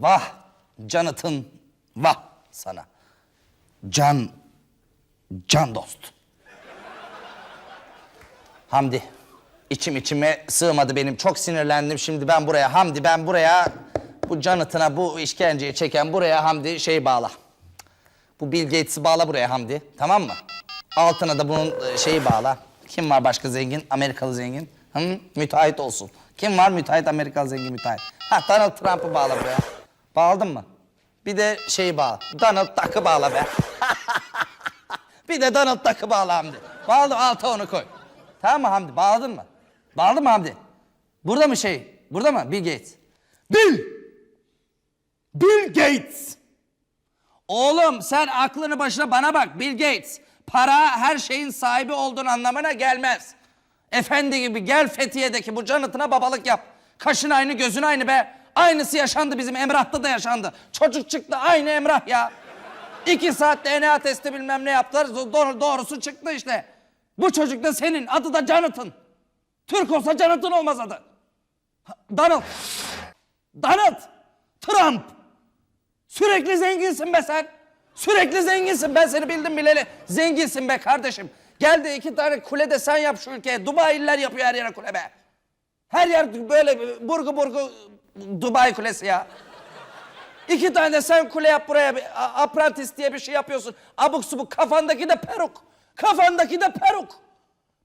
Vah Canıt'ın vah sana. Can, can dost. Hamdi, içim içime sığmadı benim. Çok sinirlendim şimdi ben buraya. Hamdi ben buraya, bu Canıt'ına bu işkenceyi çeken buraya Hamdi şey bağla. Bu Bill Gates'i bağla buraya Hamdi. Tamam mı? Altına da bunun e, şeyi bağla. Kim var başka zengin? Amerikalı zengin. Hı? Müteahhit olsun. Kim var müteahhit Amerikalı zengin müteahhit? Ha Donald Trump'ı bağla buraya. Bağladın mı? Bir de şeyi bağla. Donald Duck'ı bağla be. bir de Donald Duck'ı bağla Hamdi. Bağladım alta onu koy. Tamam mı Hamdi? Bağladın mı? Bağladın mı Hamdi? Burada mı şey? Burada mı? Bill Gates. Bill! Bill Gates! Oğlum sen aklını başına bana bak Bill Gates. Para her şeyin sahibi olduğun anlamına gelmez. Efendi gibi gel Fethiye'deki bu canıtına babalık yap. Kaşın aynı gözün aynı be. Aynısı yaşandı bizim Emrah'ta da yaşandı. Çocuk çıktı aynı Emrah ya. İki saat DNA testi bilmem ne yaptılar. Doğru, doğrusu çıktı işte. Bu çocuk da senin. Adı da Jonathan. Türk olsa Jonathan olmaz adı. Donald. Donald. Trump. Sürekli zenginsin be sen. Sürekli zenginsin. Ben seni bildim bileli. Zenginsin be kardeşim. Gel de iki tane kule de sen yap şu ülkeye. Dubai'liler yapıyor her yere kule be. Her yer böyle burgu burgu Dubai kulesi ya. İki tane sen kule yap buraya. Bir a- Apprentice diye bir şey yapıyorsun. Abuk subuk kafandaki de peruk. Kafandaki de peruk.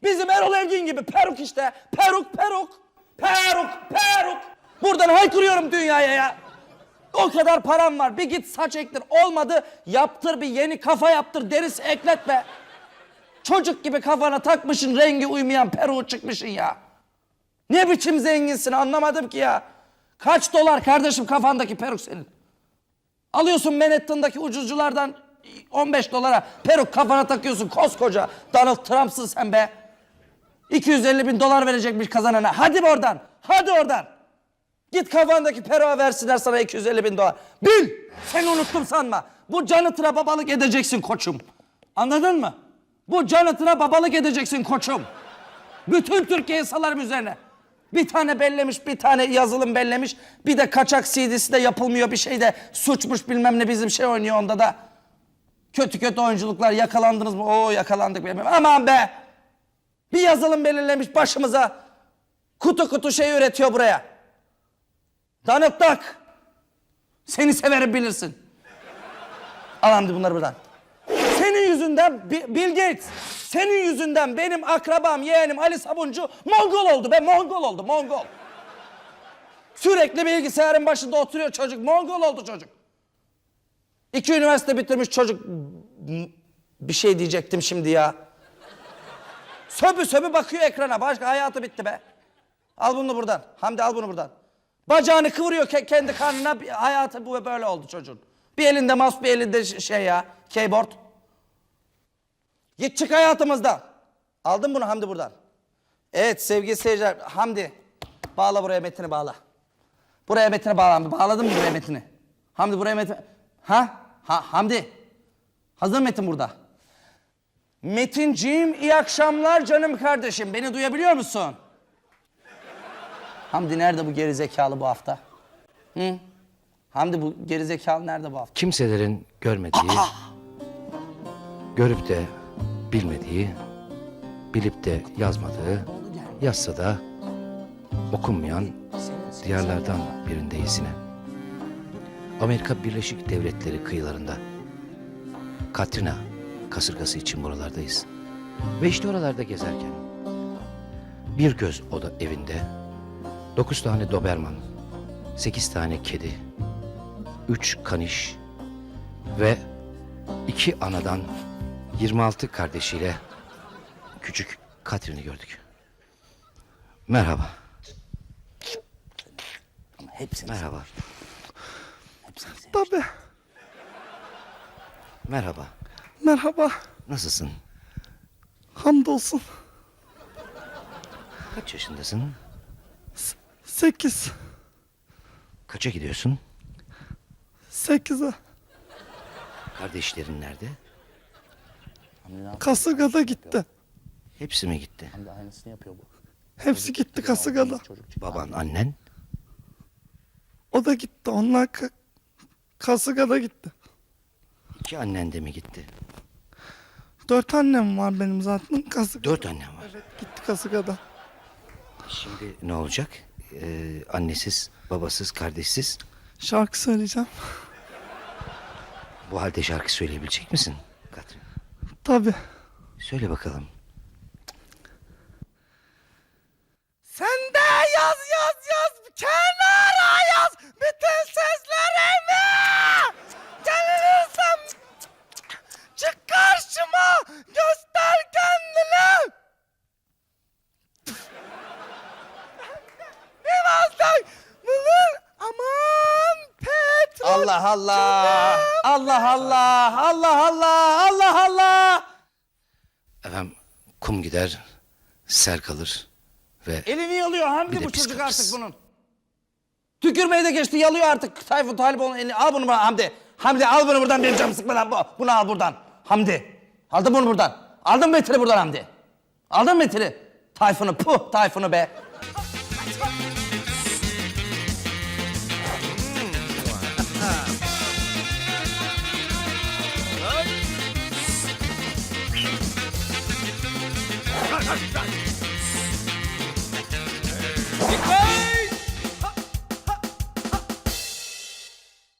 Bizim Erol Evgin gibi peruk işte. Peruk peruk. Peruk peruk. Buradan haykırıyorum dünyaya ya. O kadar param var. Bir git saç ektir. Olmadı yaptır bir yeni kafa yaptır. Derisi ekletme. Çocuk gibi kafana takmışın rengi uymayan peruğu çıkmışın ya. Ne biçim zenginsin anlamadım ki ya. Kaç dolar kardeşim kafandaki peruk senin? Alıyorsun Manhattan'daki ucuzculardan 15 dolara peruk kafana takıyorsun koskoca. Donald Trump'sın sen be. 250 bin dolar verecekmiş kazanana. Hadi oradan. Hadi oradan. Git kafandaki peruğa versinler sana 250 bin dolar. Bil. Seni unuttum sanma. Bu canıtına babalık edeceksin koçum. Anladın mı? Bu canıtına babalık edeceksin koçum. Bütün Türkiye salarım üzerine. Bir tane bellemiş, bir tane yazılım bellemiş. Bir de kaçak CD'si de yapılmıyor bir şey de suçmuş bilmem ne bizim şey oynuyor onda da. Kötü kötü oyunculuklar yakalandınız mı? Oo yakalandık bilmem. Aman be. Bir yazılım belirlemiş başımıza. Kutu kutu şey üretiyor buraya. Duck. Seni severim bilirsin. Al bunları buradan. Senin yüzünden Bi- Bill Gates, senin yüzünden benim akrabam, yeğenim Ali Sabuncu Mongol oldu be, Mongol oldu, Mongol. Sürekli bilgisayarın başında oturuyor çocuk, Mongol oldu çocuk. İki üniversite bitirmiş çocuk. Bir şey diyecektim şimdi ya. Söbü söbü bakıyor ekrana, başka hayatı bitti be. Al bunu buradan, Hamdi al bunu buradan. Bacağını kıvırıyor ke- kendi karnına, hayatı bu böyle oldu çocuğun. Bir elinde mouse, bir elinde şey ya, keyboard. Git çık hayatımızdan. Aldın bunu Hamdi buradan. Evet sevgili seyirciler. Hamdi bağla buraya metini bağla. Buraya metini bağla. Bağladın mı buraya metini? Hamdi buraya metini. Ha? Ha Hamdi. Hazır metin burada. Metinciğim iyi akşamlar canım kardeşim. Beni duyabiliyor musun? Hamdi nerede bu gerizekalı bu hafta? Hı? Hamdi bu gerizekalı nerede bu hafta? Kimselerin görmediği, görüp de bilmediği, bilip de yazmadığı, yazsa da okunmayan diyarlardan birindeyiz yine. Amerika Birleşik Devletleri kıyılarında. Katrina kasırgası için buralardayız. Ve işte oralarda gezerken bir göz oda evinde dokuz tane doberman, sekiz tane kedi, üç kaniş ve iki anadan 26 kardeşiyle küçük Katrin'i gördük. Merhaba, hepsini merhaba, hepsini Tabii. merhaba. Merhaba. Nasılsın? Hamdolsun. Kaç yaşındasın? Sekiz. Kaça gidiyorsun? Sekize. Kardeşlerin nerede? Kasırgada gitti. Hepsi mi gitti? Hamdi aynısını yapıyor bu. Hepsi gitti çıktı. Baban, annen? O da gitti. Onlar ka- Kasıka'da gitti. İki annen de mi gitti? Dört annem var benim zaten. Kasık. Dört annen var. Evet gitti Kasıka'da. Şimdi ne olacak? Ee, annesiz, babasız, kardeşsiz. Şarkı söyleyeceğim. Bu halde şarkı söyleyebilecek misin? Tabii. Söyle bakalım. Allah Allah. Allah Allah. Allah Allah. Allah Allah. Efendim kum gider, ser kalır ve Elini yalıyor Hamdi Bir de bu çocuk psikolojisi. artık bunun. Tükürmeyi de geçti yalıyor artık. Tayfun Taliboğlu'nun elini al bunu bana Hamdi. Hamdi al bunu buradan benim canımı sıkma lan bu. Bunu al buradan. Hamdi. Aldın bunu buradan. Aldın Metin'i buradan Hamdi. Aldın Metin'i. Tayfun'u puh Tayfun'u be. Dale, dale, dale.